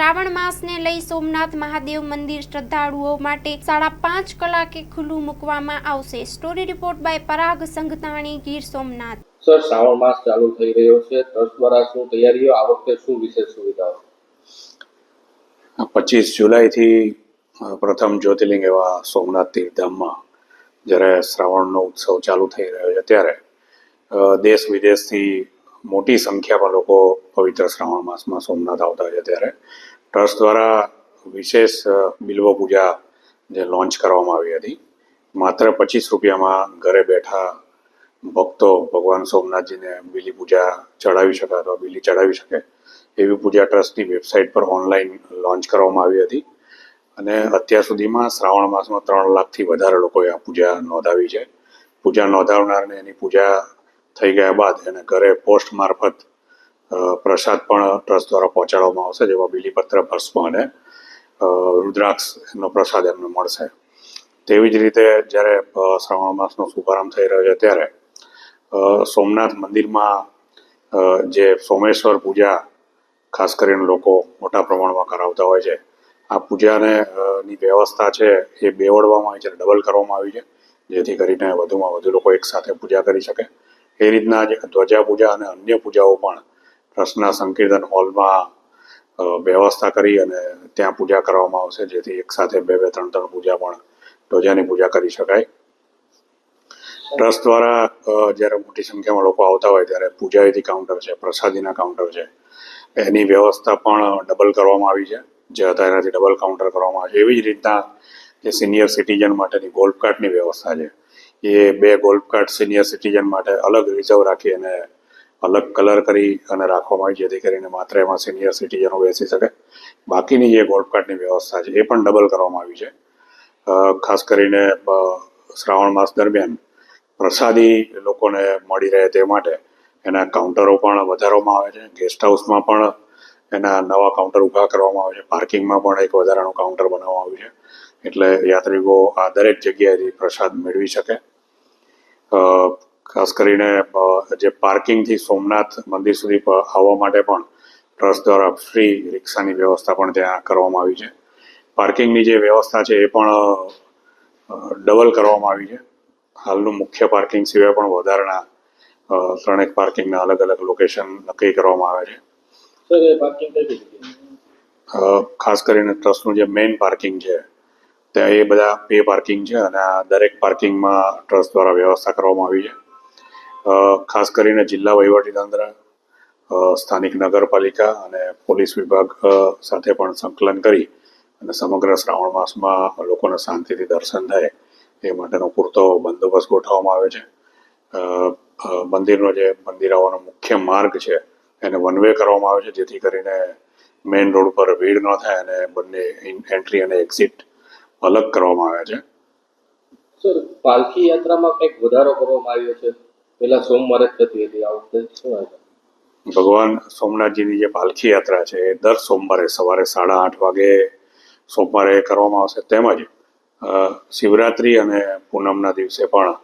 શ્રાવણ માસને લઈ સોમનાથ મહાદેવ મંદિર શ્રદ્ધાળુઓ માટે સાડા પાંચ કલાકે ખુલ્લું મૂકવામાં આવશે. Story report by Parag સંઘતાણી Gir Somnath. Sir Shravan માસ ચાલુ થઈ રહ્યો છે. ટ્રસ્ટ દ્વારા શું તૈયારીઓ? આ વખતે શું વિશેષ સુવિધાઓ? પચીસ જુલાઈથી પ્રથમ જ્યોતિર્લિંગ એવા સોમનાથ તીર્થધામમાં જ્યારે શ્રાવણનો ઉત્સવ ચાલુ થઈ રહ્યો છે ત્યારે દેશ વિદેશથી મોટી સંખ્યામાં લોકો પવિત્ર શ્રાવણ માસમાં સોમનાથ આવતા હોય છે ત્યારે. ટ્રસ્ટ દ્વારા વિશેષ બિલ્વ પૂજા જે લોન્ચ કરવામાં આવી હતી. માત્ર પચીસ રૂપિયામાં ઘરે બેઠા ભક્તો ભગવાન સોમનાથજીને બીલી પૂજા ચડાવી શકે અથવા બીલી ચડાવી શકે એવી પૂજા ટ્રસ્ટની વેબસાઇટ પર ઓનલાઈન લોન્ચ કરવામાં આવી હતી. અને અત્યાર સુધીમાં શ્રાવણ માસમાં ત્રણ લાખથી વધારે લોકોએ આ પૂજા નોંધાવી છે. પૂજા નોંધાવનારને એની પૂજા થઈ ગયા બાદ એને ઘરે પોસ્ટ મારફત પ્રસાદ પણ ટ્રસ્ટ દ્વારા પહોંચાડવામાં આવશે જેમાં બીલીપત્ર, ભસ્મ અને રુદ્રાક્ષ રુદ્રાક્ષનો પ્રસાદ એમને મળશે. તેવી જ રીતે જ્યારે શ્રાવણ માસનો શુભારંભ થઈ રહ્યો છે ત્યારે સોમનાથ મંદિરમાં જે સોમેશ્વર પૂજા, ખાસ કરીને લોકો મોટા પ્રમાણમાં કરાવતા હોય છે, આ પૂજાને ની વ્યવસ્થા છે એ બેવડવામાં આવી છે, ડબલ કરવામાં આવી છે, જેથી કરીને વધુમાં વધુ લોકો એકસાથે પૂજા કરી શકે. એ રીતના જ ધ્વજા પૂજા અને અન્ય પૂજાઓ પણ ટ્રસ્ટના સંકીર્તન હોલમાં વ્યવસ્થા કરી અને ત્યાં પૂજા કરવામાં આવશે. જેથી એક સાથે બે બે, ત્રણ ત્રણ પૂજા પણ, ધ્વજાની પૂજા કરી શકાય. ટ્રસ્ટ દ્વારા જ્યારે મોટી સંખ્યામાં લોકો આવતા હોય ત્યારે પૂજાવિધિ કાઉન્ટર છે, પ્રસાદીના કાઉન્ટર છે. એની વ્યવસ્થા પણ ડબલ કરવામાં આવી છે. જે હતા એનાથી ડબલ કાઉન્ટર કરવામાં આવે છે. એવી જ રીતના જે સિનિયર સિટીઝન માટેની ગોલ્ફ કાર્ટની વ્યવસ્થા છે. એ બે ગોલ્ફ કાર્ટ સિનિયર સિટીઝન માટે અલગ રિઝર્વ રાખી અને અલગ કલર કરી અને રાખવામાં આવી, જેથી કરીને માત્ર એમાં સિનિયર સિટીઝનો બેસી શકે. બાકીની જે ગોલ્ફ કાર્ટની વ્યવસ્થા છે, એ પણ ડબલ કરવામાં આવી છે. ખાસ કરીને શ્રાવણ માસ દરમિયાન પ્રસાદી લોકોને મળી રહે તે માટે એના કાઉન્ટરો પણ વધારવામાં આવે છે. ગેસ્ટ હાઉસમાં પણ એના નવા કાઉન્ટર ઊભા કરવામાં આવે છે. પાર્કિંગમાં પણ એક વધારાનું કાઉન્ટર બનાવવામાં આવ્યું છે. એટલે યાત્રિકો આ દરેક જગ્યાએથી પ્રસાદ મેળવી શકે. ખાસ કરીને જે પાર્કિંગથી સોમનાથ મંદિર સુધી આવવા માટે પણ ટ્રસ્ટ દ્વારા ફ્રી રિક્ષાની વ્યવસ્થા પણ ત્યાં કરવામાં આવી છે. પાર્કિંગની જે વ્યવસ્થા છે એ પણ ડબલ કરવામાં આવી છે. હાલનું મુખ્ય પાર્કિંગ સિવાય પણ વધારાના ત્રણેક પાર્કિંગના અલગ અલગ લોકેશન નક્કી કરવામાં આવે છે. ખાસ કરીને ટ્રસ્ટનું જે મેઇન પાર્કિંગ છે ત્યાં એ બધા પે પાર્કિંગ છે અને આ દરેક પાર્કિંગમાં ટ્રસ્ટ દ્વારા વ્યવસ્થા કરવામાં આવી છે. ખાસ કરીને જિલ્લા વહીવટીતંત્ર સ્થાનિક નગરપાલિકા અને પોલીસ વિભાગ સાથે પણ સંકલન કરી અને સમગ્ર શ્રાવણ માસમાં લોકોને શાંતિથી દર્શન થાય એ માટેનો પૂરતો બંદોબસ્ત ગોઠવવામાં આવે છે. મંદિરનો જે મંદિર આવવાનો મુખ્ય માર્ગ છે એને વન વે કરવામાં આવે છે, જેથી કરીને મેઇન રોડ પર ભીડ ન થાય અને બંને એન્ટ્રી અને એક્ઝિટ અલગ કરવામાં આવે છે. સર પાલખી યાત્રામાં કંઈક વધારો કરવામાં આવ્યો છે? પેલા સોમવારે જ થતી હતી. આ વખતે શું ભગવાન સોમનાથજીની જે પાલખી યાત્રા છે, એ દર સોમવારે સવારે સાડા આઠ વાગે સોમવારે કરવામાં આવશે. તેમજ શિવરાત્રિ અને પૂનમના દિવસે પણ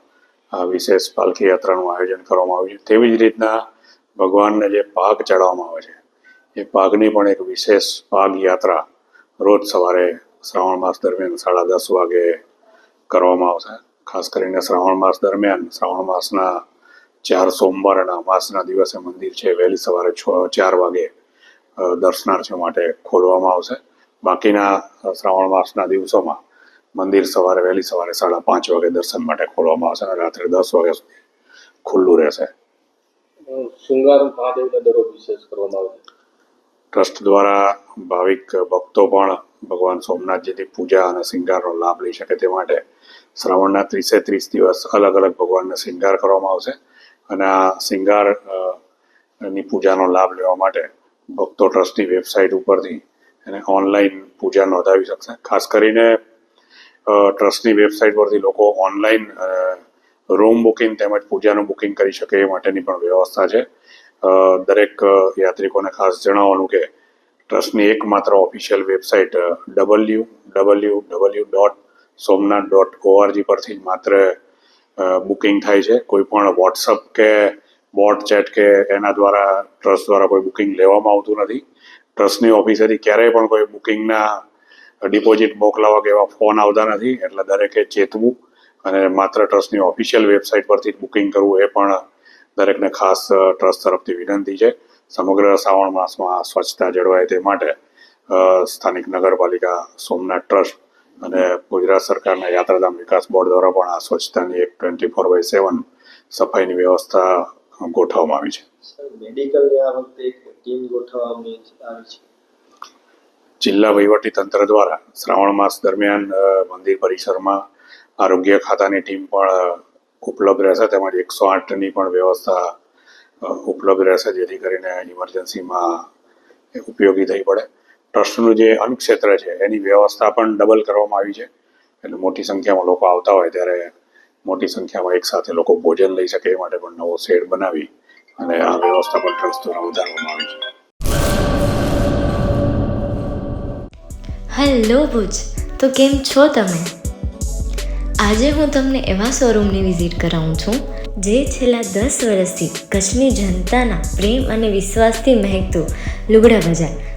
વિશેષ પાલખી યાત્રાનું આયોજન કરવામાં આવ્યું છે. તેવી જ રીતના ભગવાનને જે પાક ચડાવવામાં આવે છે, એ પાકની પણ એક વિશેષ પાગ યાત્રા રોજ સવારે શ્રાવણ માસ દરમિયાન સાડા દસ વાગે કરવામાં આવશે. ખાસ કરીને શ્રાવણ માસ દરમિયાન શ્રાવણ માસના ચાર સોમવાર અને અમાસના દિવસે મંદિર છે વહેલી સવારે છ ચાર વાગે દર્શનાર્થીઓ માટે ખોલવામાં આવશે. બાકીના શ્રાવણ માસના દિવસોમાં મંદિર સવારે વહેલી સવારે સાડા પાંચ વાગે દર્શન માટે ખોલવામાં આવશે અને રાત્રે દસ વાગ્યા સુધી ખુલ્લું રહેશે. શૃંગાર મહાદેવને દરરોજ વિશેષ કરવામાં આવે ટ્રસ્ટ દ્વારા ભાવિક ભક્તો પણ ભગવાન સોમનાથજીની પૂજા અને શિંગારનો લાભ લઈ શકે તે માટે શ્રાવણના ત્રીસે ત્રીસ દિવસ અલગ અલગ ભગવાનને શિંગાર કરવામાં આવશે. અને આ શિંગાર અ, ની પૂજાનો લાભ લેવા માટે ભક્તો ટ્રસ્ટની વેબસાઇટ ઉપરથી એને ઓનલાઈન પૂજા નોંધાવી શકશે. ખાસ કરીને ટ્રસ્ટની વેબસાઇટ પરથી લોકો ઓનલાઈન રૂમ બુકિંગ તેમજ પૂજાનું બુકિંગ કરી શકે એ માટેની પણ વ્યવસ્થા છે. દરેક યાત્રિકોને ખાસ જણાવવાનું કે ટ્રસ્ટની એકમાત્ર official website W W W dot Somnath dot ORG પરથી માત્ર બુકિંગ થાય છે. કોઈ પણ વોટ્સઅપ કે બોટ ચેટ કે એના દ્વારા ટ્રસ્ટ દ્વારા કોઈ બુકિંગ લેવામાં આવતું નથી. ટ્રસ્ટની ઓફિસેથી ક્યારેય પણ કોઈ બુકિંગના ડિપોઝિટ મોકલાવવા કે એવા ફોન આવતા નથી. એટલે દરેકે ચેતવું અને માત્ર ટ્રસ્ટની ઓફિશિયલ વેબસાઇટ પરથી જ બુકિંગ કરવું એ પણ દરેકને ખાસ ટ્રસ્ટ તરફથી વિનંતી છે. સમગ્ર શ્રાવણ માસમાં સ્વચ્છતા જળવાય તે માટે સ્થાનિક નગરપાલિકા સોમનાથ ટ્રસ્ટ અને ગુજરાત સરકારના યાત્રાધામ વિકાસ બોર્ડ દ્વારા પણ આ સ્વચ્છતાની એક ટ્વેન્ટી ફોર બાય સેવન સફાઈની વ્યવસ્થા ગોઠવવામાં આવી છે. મેડિકલની આ વખતે ટીમ ગોઠવવામાં આવી છે. જિલ્લા વહીવટી તંત્ર દ્વારા શ્રાવણ માસ દરમિયાન મંદિર પરિસરમાં આરોગ્ય ખાતાની ટીમ પણ ઉપલબ્ધ રહેશે. તેમજ એકસો આઠની પણ વ્યવસ્થા ઉપલબ્ધ રહેશે જેથી કરીને ઇમરજન્સીમાં ઉપયોગી થઈ પડે. ટ્રસ્ટનું જે અન્નક્ષેત્ર છે, એની વ્યવસ્થા પણ ડબલ કરવામાં આવી છે. એટલે મોટી સંખ્યામાં લોકો આવતા હોય ત્યારે મોટી સંખ્યામાં એકસાથે લોકો ભોજન લઈ શકે એ માટે પણ નવો શેડ બનાવી અને આ વ્યવસ્થા પણ ટ્રસ્ટ દ્વારા વધારવામાં આવી છે. હેલો ભુજ, તો કેમ છો તમે? આજે હું તમને એવા શોરૂમની વિઝિટ કરાવું છું, જે છેલ્લા દસ વર્ષથી કચ્છની જનતાના પ્રેમ અને વિશ્વાસથી મહેકતું લુગડા બજાર